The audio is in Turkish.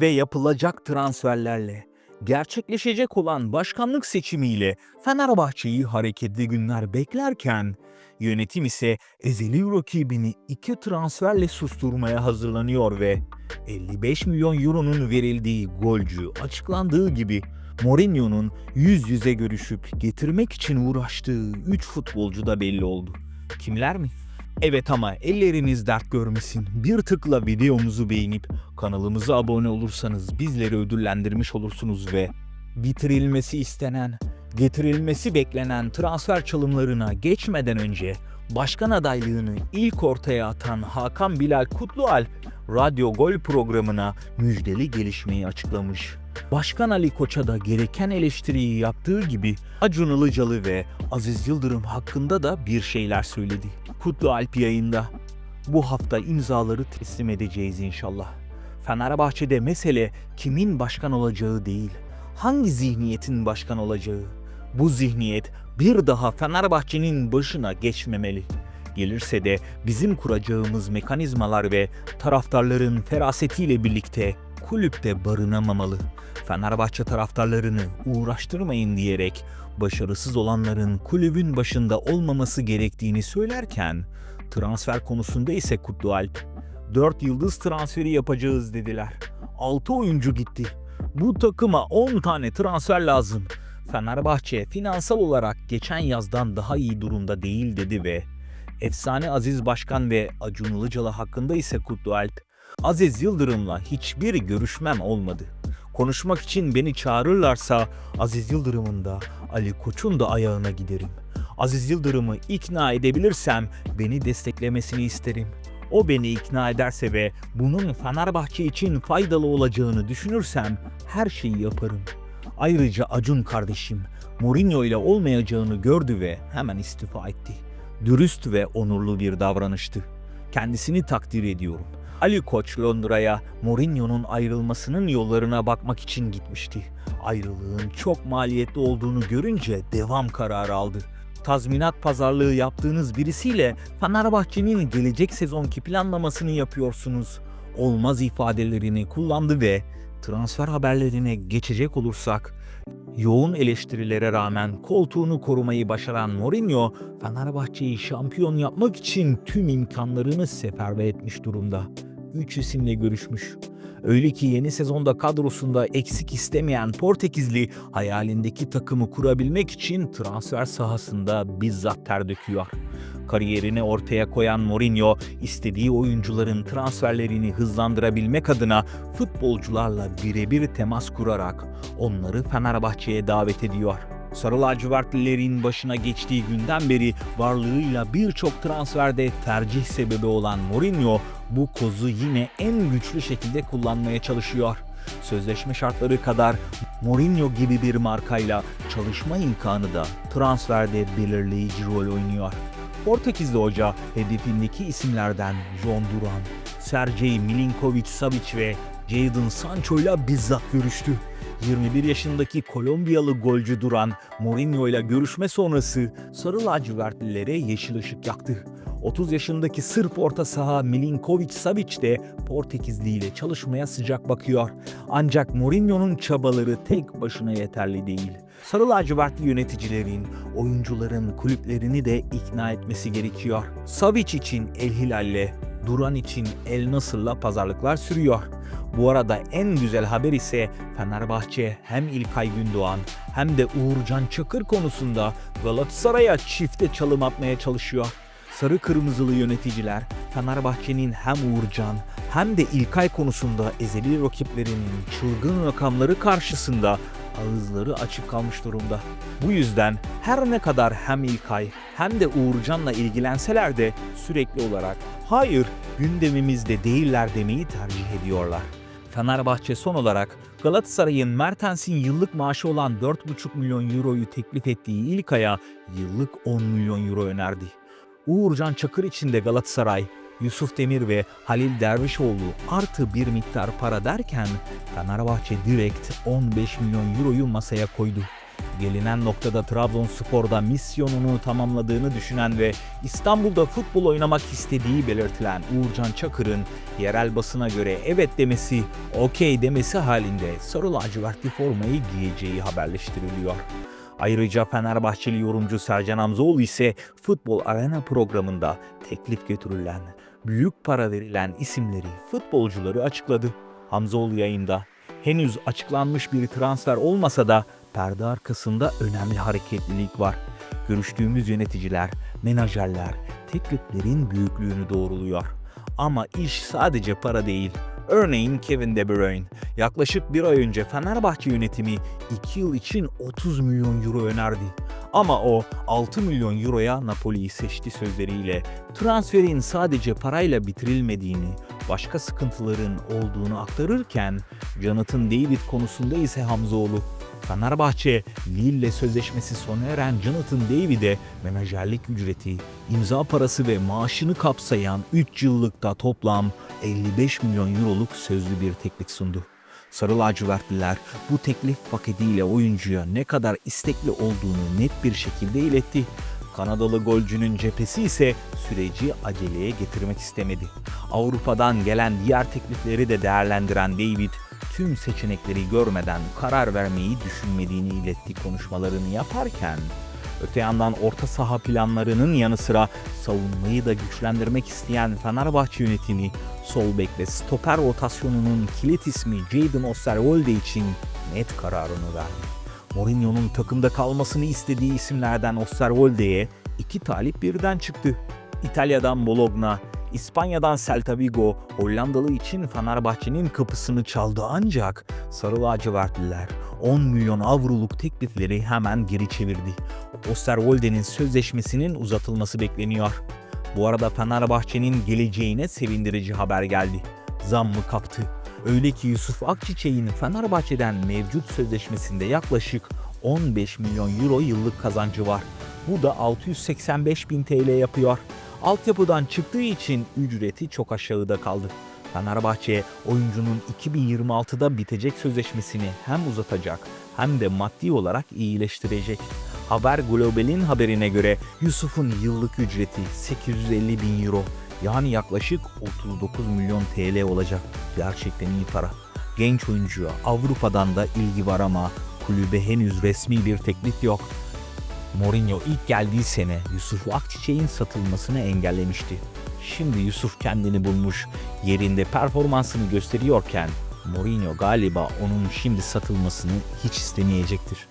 ve yapılacak transferlerle gerçekleşecek olan başkanlık seçimiyle Fenerbahçe'yi hareketli günler beklerken yönetim ise ezeli rakibini iki transferle susturmaya hazırlanıyor ve 55 milyon euronun verildiği golcü açıklandığı gibi Mourinho'nun yüz yüze görüşüp getirmek için uğraştığı 3 futbolcu da belli oldu. Kimler mi? Evet ama elleriniz dert görmesin. Bir tıkla videomuzu beğenip kanalımıza abone olursanız bizleri ödüllendirmiş olursunuz ve bitirilmesi istenen, getirilmesi beklenen transfer çalımlarına geçmeden önce başkan adaylığını ilk ortaya atan Hakan Bilal Kutlualp Radyo Gol programına müjdeli gelişmeyi açıklamış. Başkan Ali Koç'a da gereken eleştiriyi yaptığı gibi Acun Ilıcalı ve Aziz Yıldırım hakkında da bir şeyler söyledi. Kutlu Alp yayında. Bu hafta imzaları teslim edeceğiz inşallah. Fenerbahçe'de mesele kimin başkan olacağı değil, hangi zihniyetin başkan olacağı. Bu zihniyet bir daha Fenerbahçe'nin başına geçmemeli. Gelirse de bizim kuracağımız mekanizmalar ve taraftarların ferasetiyle birlikte kulüpte barınamamalı. Fenerbahçe taraftarlarını uğraştırmayın diyerek başarısız olanların kulübün başında olmaması gerektiğini söylerken transfer konusunda ise Kutlu Alp 4 yıldız transferi yapacağız dediler. 6 oyuncu gitti. Bu takıma 10 tane transfer lazım. Fenerbahçe finansal olarak geçen yazdan daha iyi durumda değil dedi ve efsane Aziz Başkan ve Acun Ilıcalı hakkında ise Kutlu Alp Aziz Yıldırım'la hiçbir görüşmem olmadı. Konuşmak için beni çağırırlarsa Aziz Yıldırım'ın da Ali Koç'un da ayağına giderim. Aziz Yıldırım'ı ikna edebilirsem beni desteklemesini isterim. O beni ikna ederse ve bunun Fenerbahçe için faydalı olacağını düşünürsem her şeyi yaparım. Ayrıca Acun kardeşim Mourinho ile olmayacağını gördü ve hemen istifa etti. Dürüst ve onurlu bir davranıştı. Kendisini takdir ediyorum. Ali Koç Londra'ya Mourinho'nun ayrılmasının yollarına bakmak için gitmişti. Ayrılığın çok maliyetli olduğunu görünce devam kararı aldı. Tazminat pazarlığı yaptığınız birisiyle Fenerbahçe'nin gelecek sezonki planlamasını yapıyorsunuz. Olmaz ifadelerini kullandı ve transfer haberlerine geçecek olursak Yoğun eleştirilere rağmen koltuğunu korumayı başaran Mourinho, Fenerbahçe'yi şampiyon yapmak için tüm imkanlarını seferber etmiş durumda. Üç isimle görüşmüş. Öyle ki yeni sezonda kadrosunda eksik istemeyen Portekizli hayalindeki takımı kurabilmek için transfer sahasında bizzat ter döküyor. Kariyerini ortaya koyan Mourinho, istediği oyuncuların transferlerini hızlandırabilmek adına futbolcularla birebir temas kurarak onları Fenerbahçe'ye davet ediyor. Sarı lacivertlilerin başına geçtiği günden beri varlığıyla birçok transferde tercih sebebi olan Mourinho bu kozu yine en güçlü şekilde kullanmaya çalışıyor. Sözleşme şartları kadar Mourinho gibi bir markayla çalışma imkanı da transferde belirleyici rol oynuyor. Portekizli hoca hedefindeki isimlerden John Duran, Sergej Milinkovic-Savic ve Jadon Sancho ile bizzat görüştü. 21 yaşındaki Kolombiyalı golcü Duran, Mourinho ile görüşme sonrası Sarı lacivertlilere yeşil ışık yaktı. 30 yaşındaki Sırp orta saha Milinkovic Savic de Portekizli ile çalışmaya sıcak bakıyor. Ancak Mourinho'nun çabaları tek başına yeterli değil. Sarı lacivertli yöneticilerin, oyuncuların kulüplerini de ikna etmesi gerekiyor. Savic için El Hilal'le, Duran için El Nasır'la pazarlıklar sürüyor. Bu arada en güzel haber ise Fenerbahçe hem İlkay Gündoğan hem de Uğurcan Çakır konusunda Galatasaray'a çifte çalım atmaya çalışıyor. Sarı kırmızılı yöneticiler Fenerbahçe'nin hem Uğurcan hem de İlkay konusunda ezeli rakiplerinin çılgın rakamları karşısında ağızları açık kalmış durumda. Bu yüzden her ne kadar hem İlkay hem de Uğurcan'la ilgilenseler de sürekli olarak hayır gündemimizde değiller demeyi tercih ediyorlar. Fenerbahçe son olarak Galatasaray'ın Mertens'in yıllık maaşı olan 4,5 milyon euroyu teklif ettiği İlkay'a yıllık 10 milyon euro önerdi. Uğurcan Çakır için de Galatasaray, Yusuf Demir ve Halil Dervişoğlu artı bir miktar para derken Fenerbahçe direkt 15 milyon euroyu masaya koydu. Gelinen noktada Trabzonspor'da misyonunu tamamladığını düşünen ve İstanbul'da futbol oynamak istediği belirtilen Uğurcan Çakır'ın yerel basına göre evet demesi, okey demesi halinde sarı lacivertli formayı giyeceği haberleştiriliyor. Ayrıca Fenerbahçeli yorumcu Sercan Hamzoğlu ise Futbol Arena programında teklif götürülen, büyük para verilen isimleri, futbolcuları açıkladı. Hamzoğlu yayında henüz açıklanmış bir transfer olmasa da perde arkasında önemli hareketlilik var. Görüştüğümüz yöneticiler, menajerler tekliflerin büyüklüğünü doğruluyor. Ama iş sadece para değil. Örneğin Kevin De Bruyne yaklaşık bir ay önce Fenerbahçe yönetimi 2 yıl için 30 milyon euro önerdi. Ama o 6 milyon euroya Napoli'yi seçti sözleriyle transferin sadece parayla bitirilmediğini, başka sıkıntıların olduğunu aktarırken Jonathan David konusunda ise Hamzoğlu Fenerbahçe, Lille sözleşmesi sona eren Jonathan David'e menajerlik ücreti, imza parası ve maaşını kapsayan 3 yıllıkta toplam 55 milyon euroluk sözlü bir teklif sundu. Sarı lacivertliler bu teklif paketiyle oyuncuya ne kadar istekli olduğunu net bir şekilde iletti. Kanadalı golcünün cephesi ise süreci aceleye getirmek istemedi. Avrupa'dan gelen diğer teklifleri de değerlendiren David, tüm seçenekleri görmeden karar vermeyi düşünmediğini iletti konuşmalarını yaparken, öte yandan orta saha planlarının yanı sıra savunmayı da güçlendirmek isteyen Fenerbahçe yönetimi sol bek ve stoper rotasyonunun kilit ismi Jadon Osterwolde için net kararını verdi. Mourinho'nun takımda kalmasını istediği isimlerden Osterwolde'ye iki talip birden çıktı. İtalya'dan Bologna, İspanya'dan Celta Vigo, Hollandalı için Fenerbahçe'nin kapısını çaldı ancak Sarı lacivertliler 10 milyon avroluk teklifleri hemen geri çevirdi. Osterwolde'nin sözleşmesinin uzatılması bekleniyor. Bu arada Fenerbahçe'nin geleceğine sevindirici haber geldi. Zam mı kaptı? Öyle ki Yusuf Akçiçek'in Fenerbahçe'den mevcut sözleşmesinde yaklaşık 15 milyon euro yıllık kazancı var. Bu da 685 bin TL yapıyor. Altyapıdan çıktığı için ücreti çok aşağıda kaldı. Fenerbahçe oyuncunun 2026'da bitecek sözleşmesini hem uzatacak hem de maddi olarak iyileştirecek. Haber Global'in haberine göre Yusuf'un yıllık ücreti 850 bin euro yani yaklaşık 39 milyon TL olacak. Gerçekten iyi para. Genç oyuncuya Avrupa'dan da ilgi var ama kulübe henüz resmi bir teklif yok. Mourinho ilk geldiği sene Yusuf Akçiçek'in satılmasını engellemişti. Şimdi Yusuf kendini bulmuş, yerinde performansını gösteriyorken Mourinho galiba onun şimdi satılmasını hiç istemeyecektir.